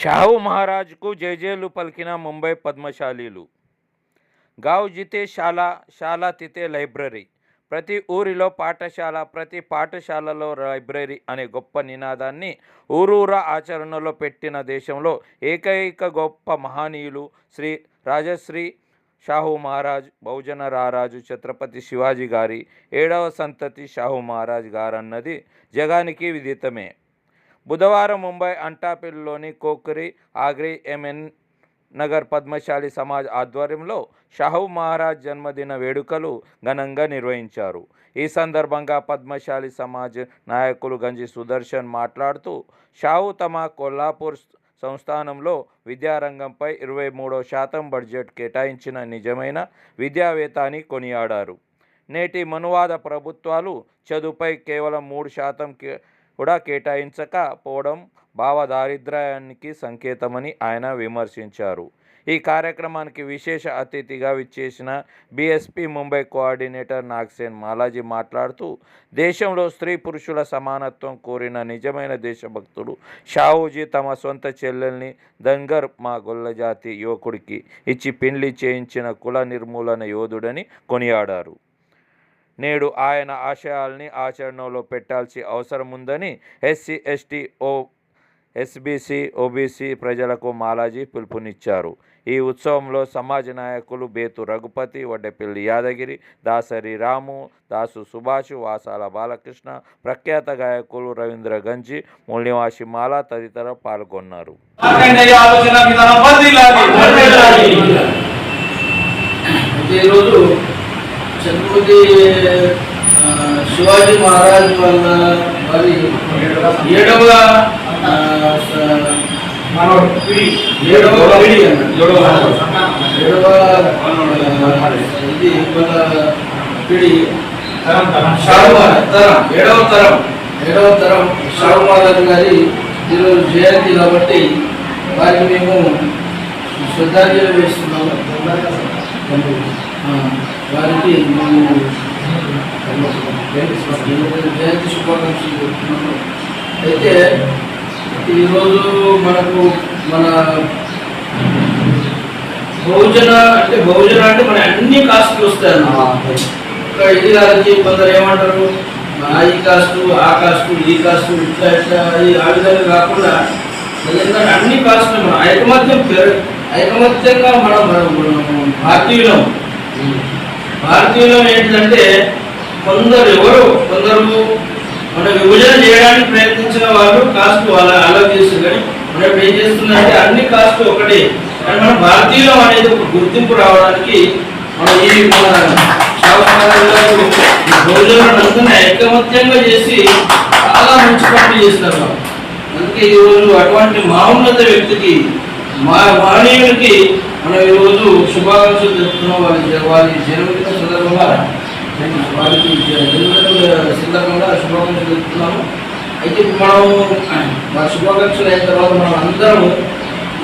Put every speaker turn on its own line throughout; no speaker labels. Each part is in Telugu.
షాహు మహారాజ్కు జైజేలు పలికిన ముంబై పద్మశాలీలు. గావ్ జితే శాల శాల తితే లైబ్రరీ. ప్రతి ఊరిలో పాఠశాల ప్రతి పాఠశాలలో లైబ్రరీ అనే గొప్ప నినాదాన్ని ఊరూరా ఆచరణలో పెట్టిన దేశంలో ఏకైక గొప్ప మహనీయులు శ్రీ రాజశ్రీ షాహు మహారాజ్ బహుజన రారాజు ఛత్రపతి శివాజీ గారి ఏడవ సంతతి షాహు మహారాజ్ గారన్నది జగానికి విదితమే. బుధవారం ముంబై అంటాపిల్లలోని కోకరి ఆగ్రి ఎంఎన్ నగర్ పద్మశాలి సమాజ్ ఆధ్వర్యంలో షాహు మహారాజ్ జన్మదిన వేడుకలు ఘనంగా నిర్వహించారు. ఈ సందర్భంగా పద్మశాలి సమాజ్ నాయకులు గంజి సుదర్శన్ మాట్లాడుతూ షాహు తమ కొల్లాపూర్ సంస్థానంలో విద్యారంగంపై ఇరవై మూడో శాతం బడ్జెట్ కేటాయించిన నిజమైన విద్యావేత్త అని కొనియాడారు. నేటి మనువాద ప్రభుత్వాలు చదువుపై కేవలం మూడు శాతం కే కూడా కేటాయించకపోవడం భావ దారిద్ర్యానికి సంకేతమని ఆయన విమర్శించారు. ఈ కార్యక్రమానికి విశేష అతిథిగా విచ్చేసిన బీఎస్పీ ముంబై కోఆర్డినేటర్ నాగ్సేన్ మాలాజీ మాట్లాడుతూ దేశంలో స్త్రీ పురుషుల సమానత్వం కోరిన నిజమైన దేశభక్తుడు షాహూజీ తమ సొంత చెల్లెల్ని దంగర్ మా గొల్లజాతి యువకుడికి ఇచ్చి పెళ్ళి చేయించిన కుల నిర్మూలన యోధుడని కొనియాడారు. నేడు ఆయన ఆశయాల్ని ఆచరణలో పెట్టాల్సి అవసరం ఉందని SC ST O SBC OBC ప్రజలకు మాలాజీ పిలుపునిచ్చారు. ఈ ఉత్సవంలో సమాజ నాయకులు బేతు రఘుపతి వడ్డెపల్లి యాదగిరి దాసరి రాము దాసు సుభాష్ వాసాల బాలకృష్ణ ప్రఖ్యాత గాయకులు రవీంద్ర గంజి మూల్యవాసి మాల తదితరులు పాల్గొన్నారు.
మార్కండేయ
ఛత్రపతి శివాజీ మహారాజ్ వాళ్ళ వారి ఏడవ ఏడవ. ఏడవ ఇది వాళ్ళ పిడి. తరం ఏడవ తరం. ఏడవ తరం. షాహు మహారాజ్ గారి ఈరోజు జయంతి కాబట్టి వారికి మేము శ్రద్ధాంజలి వేస్తున్నాము. వారికి మేము జయంతి శుభాకాంక్షలు చెప్తున్నాము అయితే ఈరోజు మనకు మన బహుజన అంటే బహుజన అంటే మన అన్ని కాస్టులు వస్తాయి. ఇక్కడ ఇది కాదు కొందరు ఏమంటారు ఈ కాస్టు ఆ కాస్టు ఈ కాస్టు ఇట్లా ఇట్లా ఈ ఆ విధంగా కాకుండా అన్ని కాస్టులు మనం ఐకమత్యం పెరు ఐకమత్యంగా మనం మనం- మనం భారతీయులం. భారతీయులం ఏంటంటే కొందరు ఎవరు? కొందరు మన విభజన చేయడానికి ప్రయత్నించిన వాళ్ళు కాస్ట్ అలా అలా చేస్తారు కానీ మనం ఇప్పుడు ఏం చేస్తుందంటే అన్ని కాస్ట్ ఒకటే. కానీ మన భారతీయులం అనేది ఒక గుర్తింపు రావడానికి మన ఈ మన భోజనం ఐకమత్యంగా చేసి చాలా మంచి పనులు చేస్తారు అందుకే ఈరోజు అటువంటి మహోన్నత వ్యక్తికి మా మానవునికి మనం ఈరోజు శుభాకాంక్షలు చెప్తున్నాం వారి వారి జన్మదిన సందర్భంగా వారికి జన్మదిన సందర్భంగా శుభాకాంక్షలు చెప్తున్నాము అయితే మనం వారి శుభాకాంక్షలు అయిన తర్వాత మనం అందరం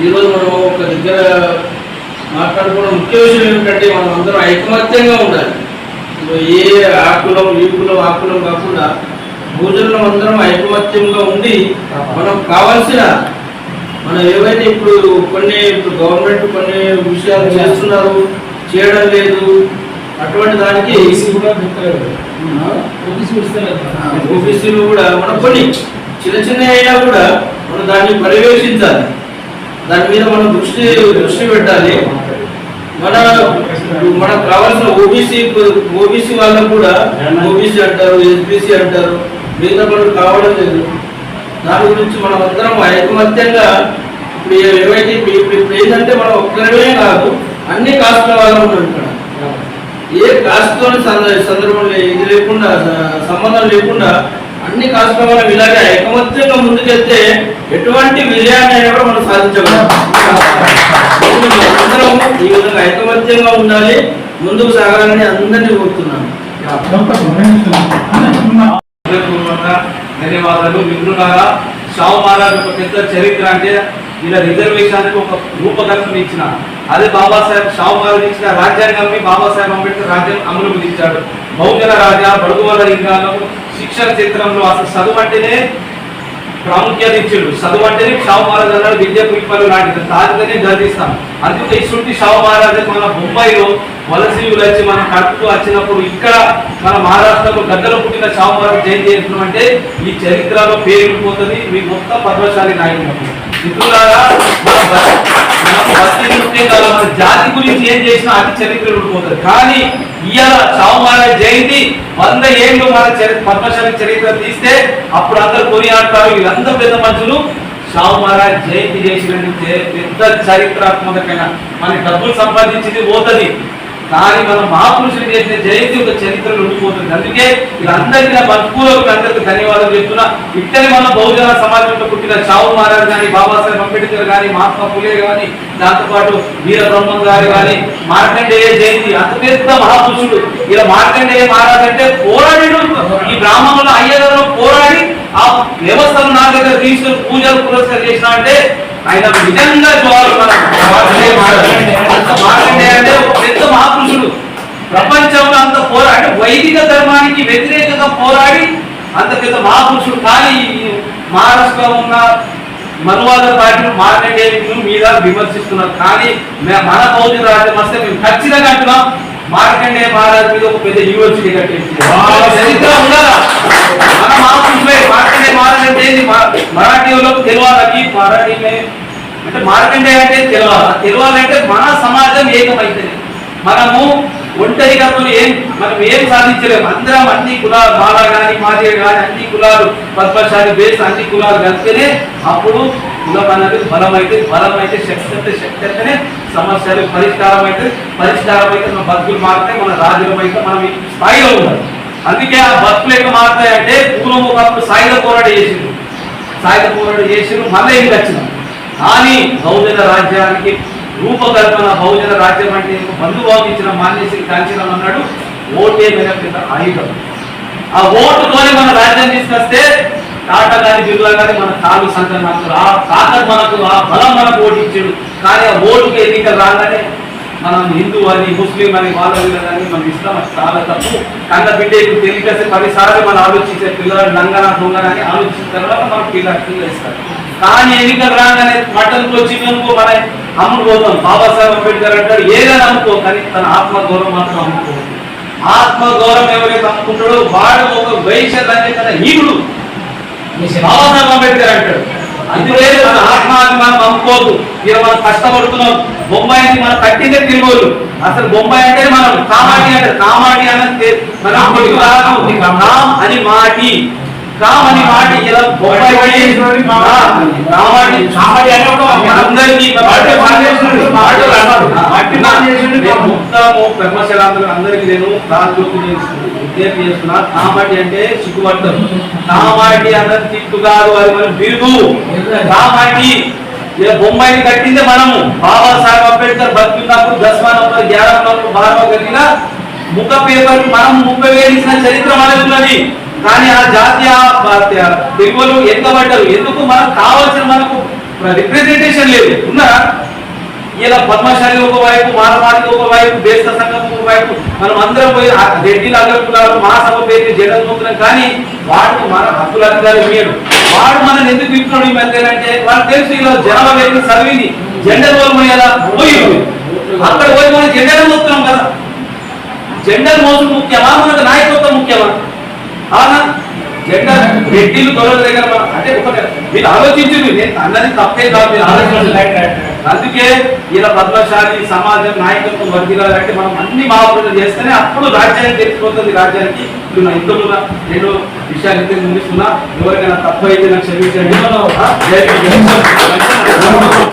ఈరోజు మనం ఒక దగ్గర మాట్లాడుకోవడం ముఖ్య విషయం ఏమిటంటే మనం అందరం ఐకమత్యంగా ఉండాలి. ఏ ఏ ఆకులం ఈ కులం ఆ కులం కాకుండా భోజనం అందరం ఐకమత్యంగా ఉండి మనం కావాల్సిన మనం ఏవైతే ఇప్పుడు కొన్ని ఇప్పుడు గవర్నమెంట్ కొన్ని విషయాలు చేస్తున్నారు చేయడం లేదు అటువంటి దానికి ఓబీసీలు కూడా మనం కొన్ని చిన్న చిన్న అయినా కూడా మనం దాన్ని పర్యవేక్షించాలి. దాని మీద మనం దృష్టి దృష్టి పెట్టాలి. మన మనకు కావాల్సిన ఓబీసీ ఓబీసీ వాళ్ళకు కూడా ఓబీసీ అంటారు ఎస్బీసీ అంటారు మిగతా మనకు కావడం లేదు. దాని గురించి మనం అందరం ఐకమత్యంగా ఇప్పుడు ఏవైతే ఇప్పుడు ఇప్పుడు ఏంటంటే మనం ఒక్కరమే కాదు అన్ని కాస్ట్ల వాళ్ళు ఉన్నాం ఇక్కడ. ఏ కాస్ట్తో సందర్భంలో ఇది లేకుండా సంబంధం లేకుండా అన్ని కాస్ట్ల వాళ్ళం ఇలాగే ఐకమత్యంగా ముందుకెళ్తే ఎటువంటి విజయాన్ని అయినా కూడా మనం సాధించగలం. అందరం ఈ విధంగా ఐకమత్యంగా ఉండాలి ముందుకు సాగాలని అందరినీ కోరుతున్నాను.
ధన్యవాదాలు మిత్రులారా షావు మహారాజ్ ఒక పెద్ద చరిత్ర అంటే ఇలా రిజర్వేషన్కి ఒక రూపకల్పన ఇచ్చిన. అదే బాబాసాహెబ్ షావు మహారాజ్ ఇచ్చిన రాజ్యాంగాన్ని బాబాసాహెబ్ అంబేద్కర్ రాజ్యం అమలు విధించాడు బహుజన రాజా బడుగువల లింగాలు శిక్షణ చిత్రంలో అసలు చదువు అంటేనే ప్రాముఖ్యత ఇచ్చిండు చదువు అంటే షావు మహారాజ్ అన్నాడు విద్య పుష్పాలు లాంటిది. తాగితేనే గర్దిస్తాం అందుకే ఇటువంటి షావు మహారాజ్ మన బొంబాయిలో వలసీయులు వచ్చి మనం కడుపుతూ వచ్చినప్పుడు ఇక్కడ మన మహారాష్ట్రలో గద్దలు పుట్టిన షావు మహారాజ్ జయంతి చేస్తున్నామంటే ఈ చరిత్రలో పేరు పోతుంది మీ మొత్తం పద్మశాలి నాయకులు మిత్రులారా మన బస్తీ మన జాతి గురించి ఏం చేసినా అది చరిత్ర ఉండిపోతుంది. కానీ ఇవాళ చావు జయంతి వంద ఏళ్ళు మన చరి చరిత్ర తీస్తే అప్పుడు అందరు కొనియాడతారు. వీళ్ళందరూ పెద్ద మనుషులు. షావు జయంతి చేసినందుకు పెద్ద చరిత్రాత్మకమైన మన డబ్బులు సంపాదించింది పోతుంది. కానీ మన మహాపురుషులు చేసిన జయంతి ఒక చరిత్రలో ఉండిపోతుంది. అందుకే వీళ్ళందరికీ నా బతుకులకు అందరికీ ధన్యవాదాలు చెప్తున్నా. ఇక్కడే మన బహుజన సమాజంలో పుట్టిన చావు మహారాజ్ కానీ బాబాసాహెబ్ అంబేద్కర్ కానీ మహాత్మా ఫులే కానీ దాంతోపాటు వీర బ్రహ్మం గారు కానీ మార్కండేయ జయంతి. అంత పెద్ద మహాపురుషుడు. ఇలా మార్కండేయ మహారాజ్ అంటే పోరాడిడు ఈ బ్రాహ్మణుల అయ్యగారు పోరాడి ఆ వ్యవస్థను నా దగ్గర తీసుకుని పూజలు పురస్కారం చేసిన అంటే ఆయన నిజంగా జవాబు మార్కండేయ అంటే పెద్ద మహాపురుషుడు ప్రపంచంలో అంత పోరాడి వైదిక ధర్మానికి వ్యతిరేకంగా పోరాడి అంత పెద్ద మహాపురుషుడు కానీ మహారాష్ట్రలో ఉన్న మనువాద పార్టీలు మార్కండేయుని మీద విమర్శిస్తున్నారు. కానీ మన బౌద్ధ రాజ్యం వస్తే మేము ఖచ్చితంగా అంటున్నాం. మార్కండేయ మహారాజ్ మీద ఒక పెద్ద యూనివర్సిటీ కట్టేసి చరిత్ర ఉండాలా మన మహాపురుషులే. మార్కండేయ మహారాజ్ అంటే ఏంది? మా- మరాఠీ వాళ్ళకు తెలియాలి మరాఠీ అంటే మార్కండేయ అంటే తెలియాలి తెలియాలంటే మన సమాజం ఏకమైతుంది. మనము ఒంటరిగా ఏం మనం ఏం సాధించలేము. అందరం అన్ని కులాలు మాలా కానీ మాదిగ కానీ అన్ని కులాలు పద్మశాలి బేస్ అన్ని కులాలు కలిస్తేనే అప్పుడు కులం అనేది బలం అయితే బలం అయితే శక్తి అయితే శక్తి అయితేనే సమస్యలు పరిష్కారం అయితే పరిష్కారం అయితే మన బతుకులు మారితే మన రాజులం అయితే మనం స్థాయిలో ఉండాలి అందుకే ఆ బతుకులు ఎక్కడ మారుతాయంటే పూర్వం ఒకప్పుడు సాయుధ పోరాట చేసిండు సాయుధ పోరాట చేసిండు మళ్ళీ ఏం వచ్చినాం కానీ బహుజన రాజ్యానికి రూపకల్పన బహుజన రాజ్యం అంటే బంధుబాబు ఇచ్చిన మాన్యశ్రీ కాంచీరామ్ అన్నాడు ఓటే మీద పెద్ద ఆయుధం. ఆ ఓటుతోనే మన రాజ్యం తీసుకొస్తే టాటా గారి బిర్లా గారి మన కాలు సంఘం ఆ తాకత్ మనకు ఆ బలం మనకు ఓటించాడు కానీ ఆ ఓటుకు ఎన్నికలు రాగానే మనం హిందూ అని ముస్లిం అని వాళ్ళ అని మనం ఇస్తాం చాలా తప్పు. కన్న బిడ్డకు తెలియకేస్తే పదిసార్లు మనం ఆలోచించే పిల్లలు లంగన దొంగన అని ఆలోచించిన తర్వాత మనం పిల్లలు ఇస్తారు కానీ ఎన్నికలు రాగానే మటన్ వచ్చి అనుకో మన అమ్ముకోతాం పోతాం బాబాసాహెబ్ అంబేద్కర్ అంటాడు ఏదైనా అమ్ముకో కానీ తన ఆత్మ గౌరవం మాత్రం అమ్ముకో ఆత్మ గౌరవం ఎవరైతే అమ్ముకుంటాడో వాడు ఒక వైశ్య అనే తన హీనుడు. బాబాసాహెబ్ అంబేద్కర్ అంటాడు. అందుకే మన ఆత్మాభిమానం అమ్ముకోదు ఇక మనం కష్టపడుతున్నాం. బొంబాయిని మనం కట్టిందే తిరుగులు అసలు బొంబాయి అంటే మనం కామాటి అంటే కామాటి అనేది మన అని మాటి. కామ్ అని మాటి ఇలా బొంబాయి ఆ, కామాటి
కామాటి అంటే ఒక
అందరికీ
మట్టి పనిచేసినోడు.
మాటలు అన్నారు.
మట్టి పనిచేసినోడు.
నేను మొత్తము బ్రహ్మశరాంతులు అందరికీ నేను విజ్ఞప్తి చేస్తున్నా కామాటి అంటే సిగ్గుపడతారు కామాటి అన్నది తిట్టు కాదు అది మనం కామాటి బొంబాయిని కట్టిందే మనము బాబాసాహెబ్ అంబేద్కర్ బతుకున్నప్పుడు దస్మాన్ ఉన్నప్పుడు గ్యారం ఉన్నప్పుడు బారవ కలిగిన ముఖ పేపర్ మనం ముప్పై వేలు ఇచ్చిన చరిత్ర మనకు ఉన్నది. కానీ ఆ జాతీయ తెలుగులు ఎక్కబడ్డారు ఎందుకు మనకు కావాల్సిన మనకు రిప్రజెంటేషన్ లేదు. ఉన్నారా? ఇలా పద్మశాలి ఒకవైపు మానవాళికి ఒకవైపు బేస్త సంఘం ఒకవైపు మనం అందరం పోయి ఆ రెడ్డిలు అగ్రకులాలు మహాసభ పేరు జగన్మోహన్ కానీ వాడికి మన హక్కులు అధికారం ఇయ్యడు. వాడు మనం ఎందుకు ఇస్తున్నాడు ఈ మధ్య అంటే వాళ్ళకి తెలుసు ఇలా జనాభా వ్యక్తి చదివింది జెండర్ ఎలా పోయి అక్కడ పోయి మనం జెండర్ మోస్తున్నాం కదా. జెండర్ మోసం ముఖ్యమా? మనకు నాయకత్వం ముఖ్యమా? అవునా? జెండర్ రెడ్డిలు గొడవల దగ్గర అంటే ఒక మీరు ఆలోచించింది నేను అన్నది తప్పే కాదు మీరు ఆలోచించండి. అందుకే ఇలా పద్మశాలి సమాజం నాయకత్వం వర్దిలాలంటే మనం అన్ని మహాపురుషులు చేస్తేనే అప్పుడు రాజ్యాన్ని తెలిసిపోతుంది రాజ్యానికి ఇప్పుడు నా నేను విషయాలు అయితే ముందుకున్నా ఎవరికైనా తప్పు అయితే నాకు క్షమించండి.